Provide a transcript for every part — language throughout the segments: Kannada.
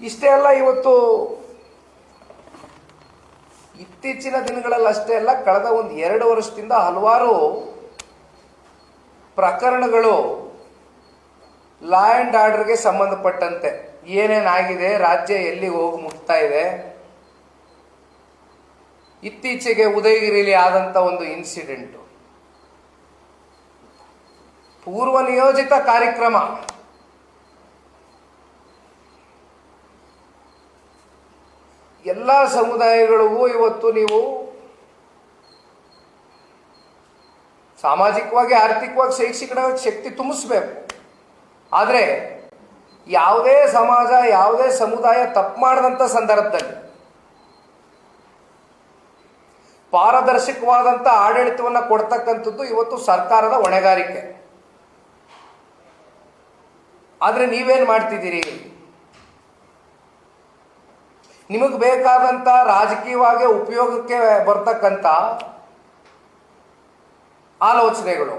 ಇಷ್ಟೇ ಅಲ್ಲ, ಇವತ್ತು ಇತ್ತೀಚಿನ ದಿನಗಳಲ್ಲಿ ಅಷ್ಟೇ ಅಲ್ಲ, ಕಳೆದ ಒಂದು ಎರಡು ವರ್ಷದಿಂದ ಹಲವಾರು ಪ್ರಕರಣಗಳು ಲಾ ಆ್ಯಂಡ್ ಆರ್ಡರ್ಗೆ ಸಂಬಂಧಪಟ್ಟಂತೆ ಏನೇನಾಗಿದೆ ರಾಜ್ಯ ಎಲ್ಲಿ ಹೋಗಿ ಮುಟ್ತಾ ಇದೆ, ಇತ್ತೀಚೆಗೆ ಉದಯಗಿರಿಲಿ ಆದಂಥ ಒಂದು ಇನ್ಸಿಡೆಂಟು ಪೂರ್ವ ನಿಯೋಜಿತ ಕಾರ್ಯಕ್ರಮ. ಎಲ್ಲ ಸಮುದಾಯಗಳಿಗೂ ಇವತ್ತು ನೀವು ಸಾಮಾಜಿಕವಾಗಿ, ಆರ್ಥಿಕವಾಗಿ ಶೈಕ್ಷಣಿಕವಾಗಿ ಶಕ್ತಿ ತುಂಬಿಸ್ಬೇಕು. ಆದರೆ ಯಾವುದೇ ಸಮಾಜ, ಯಾವುದೇ ಸಮುದಾಯ ತಪ್ಪು ಮಾಡದಂಥ ಸಂದರ್ಭದಲ್ಲಿ ಪಾರದರ್ಶಕವಾದಂಥ ಆಡಳಿತವನ್ನು ಕೊಡ್ತಕ್ಕಂಥದ್ದು ಇವತ್ತು ಸರ್ಕಾರದ ಹೊಣೆಗಾರಿಕೆ. ಆದರೆ ನೀವೇನು ಮಾಡ್ತಿದ್ದೀರಿ? ನಿಮಗೆ ಬೇಕಾದಂಥ ರಾಜಕೀಯವಾಗಿ ಉಪಯೋಗಕ್ಕೆ ಬರ್ತಕ್ಕಂತ ಆಲೋಚನೆಗಳು.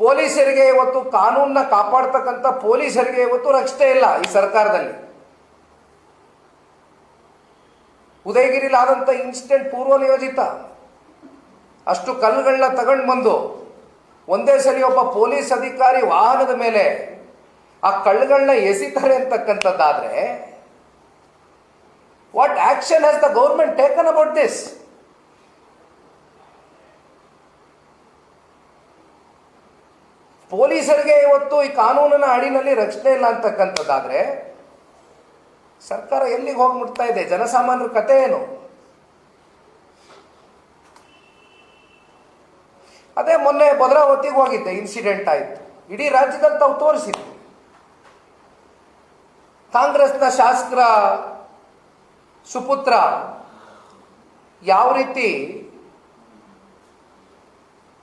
ಪೊಲೀಸರಿಗೆ ಇವತ್ತು ಕಾನೂನನ್ನ ಕಾಪಾಡ್ತಕ್ಕಂಥ ಪೊಲೀಸರಿಗೆ ಇವತ್ತು ರಕ್ಷಣೆ ಇಲ್ಲ ಈ ಸರ್ಕಾರದಲ್ಲಿ. ಉದಯಗಿರಿಲಿ ಆದಂಥ ಇನ್ಸಿಡೆಂಟ್ ಪೂರ್ವ ನಿಯೋಜಿತ. ಅಷ್ಟು ಕಲ್ಲುಗಳನ್ನ ತಗೊಂಡು ಬಂದು ಒಂದೇ ಸರಿ ಒಬ್ಬ ಪೊಲೀಸ್ ಅಧಿಕಾರಿ ವಾಹನದ ಮೇಲೆ ಆ ಕಳ್ಳುಗಳನ್ನ ಎಸಿತಾರೆ ಅಂತಕ್ಕಂಥದ್ದಾದ್ರೆ what action has the government taken about this ಪೊಲೀಸರಿಗೆ ಇವತ್ತು ಈ ಕಾನೂನಿನ ಅಡಿನಲ್ಲಿ ರಕ್ಷಣೆ ಇಲ್ಲ ಅಂತಕ್ಕಂಥದ್ದಾದ್ರೆ, ಸರ್ಕಾರ ಎಲ್ಲಿಗೆ ಹೋಗ್ಬಿಡ್ತಾ ಇದೆ? ಜನಸಾಮಾನ್ಯರ ಕತೆ ಏನು? ಅದೇ ಮೊನ್ನೆ ಭದ್ರಾವತಿಗೆ ಹೋಗಿದ್ದೆ ಇನ್ಸಿಡೆಂಟ್ ಆಯಿತು. ಇಡೀ ರಾಜ್ಯದಲ್ಲಿ ತಾವು ತೋರಿಸಿದ್ವಿ ಕಾಂಗ್ರೆಸ್ನ ಶಾಸಕರ ಸುಪುತ್ರ ಯಾವ ರೀತಿ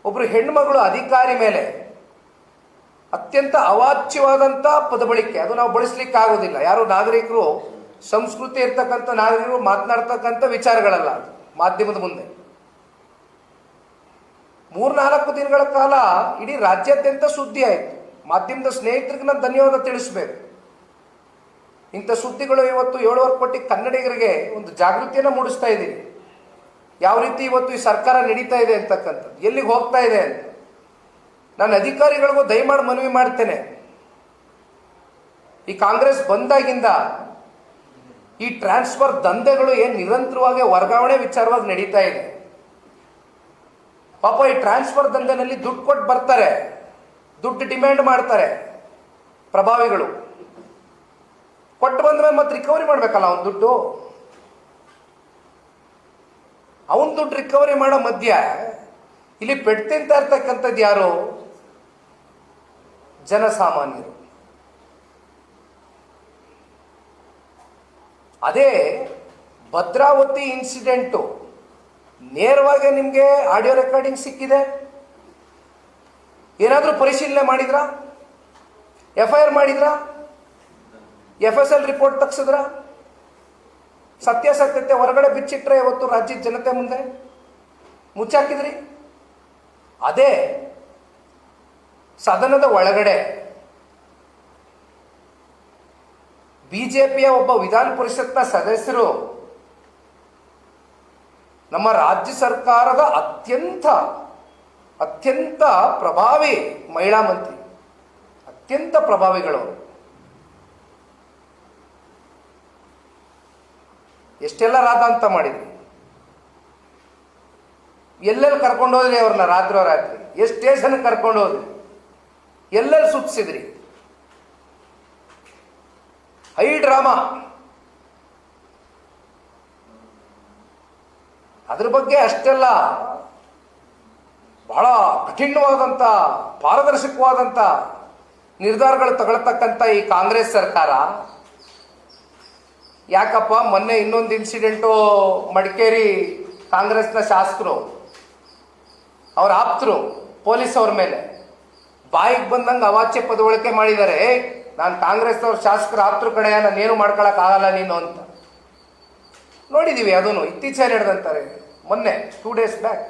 ಒಬ್ರು ಹೆಣ್ಮಗಳು ಅಧಿಕಾರಿ ಮೇಲೆ ಅತ್ಯಂತ ಅವಾಚ್ಯವಾದಂಥ ಪದಬಳಿಕೆ, ಅದು ನಾವು ಬಳಸಲಿಕ್ಕೆ ಆಗೋದಿಲ್ಲ ಯಾರು ನಾಗರಿಕರು, ಸಂಸ್ಕೃತಿ ಇರ್ತಕ್ಕಂಥ ನಾಗರಿಕರು ಮಾತನಾಡ್ತಕ್ಕಂಥ ವಿಚಾರಗಳಲ್ಲ ಅದು, ಮಾಧ್ಯಮದ ಮುಂದೆ. ಮೂರ್ನಾಲ್ಕು ದಿನಗಳ ಕಾಲ ಇಡೀ ರಾಜ್ಯಾದ್ಯಂತ ಸುದ್ದಿ ಆಯಿತು. ಮಾಧ್ಯಮದ ಸ್ನೇಹಿತರಿಗೆ ನಾನು ಧನ್ಯವಾದ ತಿಳಿಸ್ಬೇಕು. ಇಂಥ ಸುದ್ದಿಗಳು ಇವತ್ತು ಏಳುವರೆ ಕೋಟಿ ಕನ್ನಡಿಗರಿಗೆ ಒಂದು ಜಾಗೃತಿಯನ್ನು ಮೂಡಿಸ್ತಾ ಇದ್ದೀನಿ. ಯಾವ ರೀತಿ ಇವತ್ತು ಈ ಸರ್ಕಾರ ನಡೀತಾ ಇದೆ ಅಂತಕ್ಕಂಥದ್ದು, ಎಲ್ಲಿಗೆ ಹೋಗ್ತಾ ಇದೆ ಅಂತ. ನಾನು ಅಧಿಕಾರಿಗಳಿಗೂ ದಯಮಾಡಿ ಮನವಿ ಮಾಡ್ತೇನೆ. ಈ ಕಾಂಗ್ರೆಸ್ ಬಂದಾಗಿಂದ ಈ ಟ್ರಾನ್ಸ್ಫರ್ ದಂಧೆಗಳು ಏನು ನಿರಂತರವಾಗಿ ವರ್ಗಾವಣೆ ವಿಚಾರವಾಗಿ ನಡೀತಾ ಇದೆ. ಪಾಪ ಈ ಟ್ರಾನ್ಸ್ಫರ್ ದಂಧೆನಲ್ಲಿ ದುಡ್ಡು ಕೊಟ್ಟು ಬರ್ತಾರೆ, ದುಡ್ಡು ಡಿಮ್ಯಾಂಡ್ ಮಾಡ್ತಾರೆ ಪ್ರಭಾವಿಗಳು. ಕೊಟ್ಟು ಬಂದ ಮೇಲೆ ಮತ್ತೆ ರಿಕವರಿ ಮಾಡಬೇಕಲ್ಲ ಅವನ ದುಡ್ಡು? ಅವನ ದುಡ್ಡು ರಿಕವರಿ ಮಾಡೋ ಮಧ್ಯ ಇಲ್ಲಿ ಪೆಟ್ ತಿಂತಾ ಇರ್ತಕ್ಕಂಥದ್ದು ಯಾರು? ಜನಸಾಮಾನ್ಯರು. ಅದೇ ಭದ್ರಾವತಿ ಇನ್ಸಿಡೆಂಟು ನೇರವಾಗಿ ನಿಮಗೆ ಆಡಿಯೋ ರೆಕಾರ್ಡಿಂಗ್ ಸಿಕ್ಕಿದೆ. ಏನಾದರೂ ಪರಿಶೀಲನೆ ಮಾಡಿದ್ರಾ? ಎಫ್ ಐ ಆರ್ ಮಾಡಿದ್ರಾ? ಎಫ್ ಎಸ್ ಎಲ್ ರಿಪೋರ್ಟ್ ತಗ್ಸಿದ್ರ? ಸತ್ಯಾಸತ್ಯತೆ ಹೊರಗಡೆ ಬಿಚ್ಚಿಟ್ರೆ ಇವತ್ತು ರಾಜ್ಯದ ಜನತೆ ಮುಂದೆ? ಮುಚ್ಚಾಕಿದ್ರಿ? ಅದೇ ಸದನದ ಒಳಗಡೆ ಬಿಜೆಪಿಯ ಒಬ್ಬ ವಿಧಾನ ಪರಿಷತ್ನ ಸದಸ್ಯರು ನಮ್ಮ ರಾಜ್ಯ ಸರ್ಕಾರದ ಅತ್ಯಂತ ಅತ್ಯಂತ ಪ್ರಭಾವಿ ಮಹಿಳಾ ಮಂತ್ರಿ, ಅತ್ಯಂತ ಪ್ರಭಾವಿಗಳು ಎಷ್ಟೆಲ್ಲ ರಾಧಾಂತ ಮಾಡಿದ್ರಿ? ಎಲ್ಲೆಲ್ಲಿ ಕರ್ಕೊಂಡು ಹೋದ್ರಿ ಅವ್ರನ್ನ ರಾತ್ರಿ ರಾತ್ರಿ? ಎಷ್ಟು ಸ್ಟೇಷನ್ ಕರ್ಕೊಂಡು ಹೋದ್ರಿ? ಎಲ್ಲೆಲ್ಲಿ ಸುತ್ತಿಸಿದ್ರಿ? High drama. ಅದ್ರ ಬಗ್ಗೆ ಅಷ್ಟೆಲ್ಲ ಬಹಳ ಕಠಿಣವಾದಂಥ ಪಾರದರ್ಶಕವಾದಂಥ ನಿರ್ಧಾರಗಳು ತಗೊಳ್ತಕ್ಕಂಥ ಈ ಕಾಂಗ್ರೆಸ್ ಸರ್ಕಾರ ಯಾಕಪ್ಪ, ಮೊನ್ನೆ ಇನ್ನೊಂದು ಇನ್ಸಿಡೆಂಟು ಮಡಿಕೇರಿ ಕಾಂಗ್ರೆಸ್ನ ಶಾಸಕರು, ಅವ್ರ ಆಪ್ತರು, ಪೊಲೀಸ್ ಅವ್ರ ಮೇಲೆ. ಬಾಯಿಗೆ ಬಂದಂಗೆ ಅವಾಚ್ಯ ಪದವಳಿಕೆ ಮಾಡಿದ್ದಾರೆ ನಾನು ಕಾಂಗ್ರೆಸ್ನವ್ರ ಶಾಸಕರ, ಆಪ್ತರು ಕಡೆ ನಾನೇನು ಮಾಡ್ಕೊಳಕ್ಕಾಗಲ್ಲ ನೀನು ಅಂತ. ನೋಡಿದ್ದೀವಿ ಅದನ್ನು ಇತ್ತೀಚೆಗೆ ನಡೆದಂತಾರೆ, ಮೊನ್ನೆ ಟೂ ಡೇಸ್ ಬ್ಯಾಕ್